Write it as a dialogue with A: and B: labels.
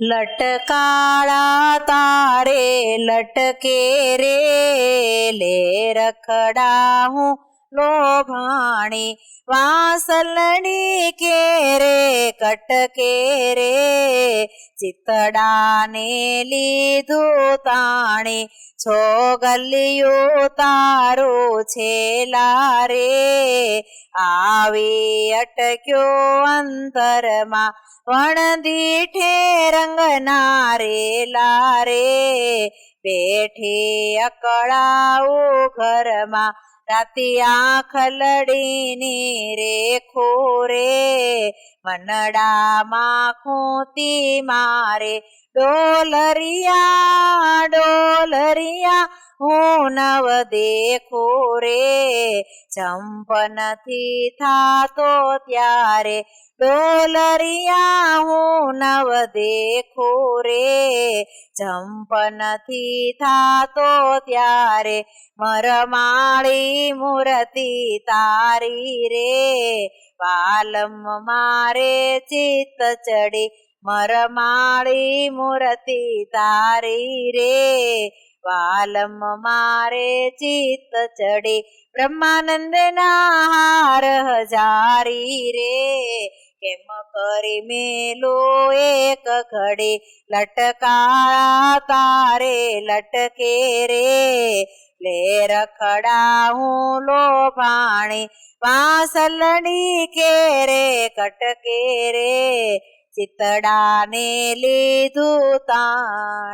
A: લટકાળા તારે લટકે રે લે રખડા હું લોભાણી વાસલણી કે રે. કટકે રે ચિતડાને લીધું તાણી છો ગલ્લીઓ તારો છેલા રે આવી અટક્યો અંતરમાં વણદીઠે રંગ નારે લારે બેઠે અકળાઓ ઘરમાં રાતી આંખ લડીની રે ખોરે મનડામાં ખૂતી મારે. ડોલરિયા ડોલરિયા હું નવ દેખો રે. જંપ નથી થાતો ત્યારે ડોલરિયા હું નવ દેખો રે. જંપ નથી થાતો ત્યારે મરમાળી મૂર્તિ તારી રે. પાલમ મારે ચિત્ત ચડી, મરમાળી મૂર્તિ તારી રે. વાલમ મારે ચિત્ત ચડી બ્રહ્માનંદના હાર હજારી રે કેમ કરી મેલો એક ઘડે લટકાળા તારે લટકે રે લે રખડા હું લોભાણી વાસલડી કે રે કટકે રે ચિતડાને લીધું તાણ